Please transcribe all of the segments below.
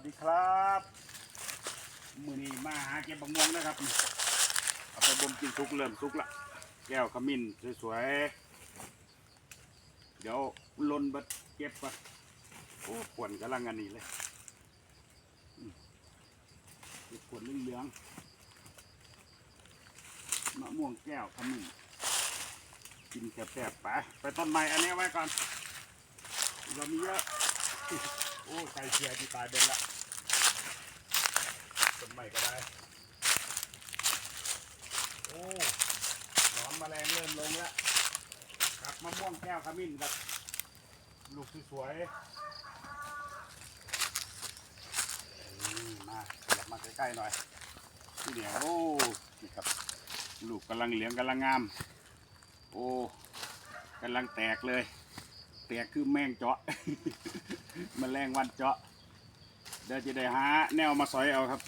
วัสดีครับมือนี้มาหาเก็บบังม่วงนะครับเอาไปบ่มกินสุกเริ่มสุกละแก้วขมิ้นสวยๆเดี๋ยวลนบัดเก็บก่อนโอ้ขวนกำลังอันนี้เลยเก็บขวนเหลืองๆมะม่วงแก้วขมิ้นกินแซ่บๆไปไปต้นไม้อันนี้ไว้ก่อนเรามีเยอะ อ้ไก่เชียที่ตายเบ็นละต้นใหม่ก็ได้ โอ้หนอนแมลงเริ่มลงแล้วครับมะม่วงแก้วขมิ้นครับ ลูกสวยๆนี่มาขยับมาใกล้ๆหน่อยนี่เดี๋ยวโอ้นี่ครับ ลูกกำลังเหลืองกำลังงาม โอ้กำลังแตกเลย แตกคือแมงเจาะ มแมลงวันเจาะเดี๋ยวจะได้หาแนวมาสอยเอาครับ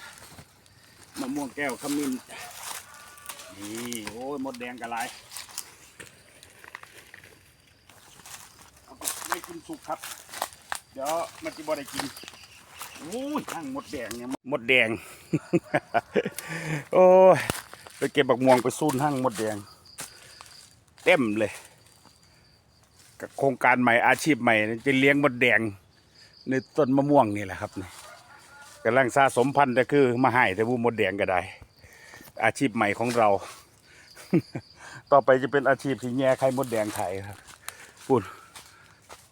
มะม่วงแก้วขมิ้นนี่โอ้ยมดแดงกระไรเอาไปไม่กินสุกครับ เดี๋ยวมันจะบ่ได้กินโอ้ยทั้งมดแดงเนี่ยมดแดง โอ้ยไปเก็บบักม่วงไปซูนห้างมดแดง เต็มเลยกับโครงการใหม่อาชีพใหม่นี่จะเลี้ยงมดแดง ในต้นมะม่วงนี่แหละครับนี่กำลังสะสมพันธุ์ก็คือมาให้แต่บูมดแดงก็ได้ อาชีพใหม่ของเรา ต่อไปจะเป็นอาชีพที่แย่ไข่มดแดงไข่ครับพูด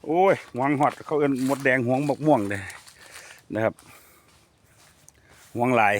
โอ้ยหวงหอดเขาเอิ้นมดแดงหวงมะม่วงเลยนะครับหวงหลาย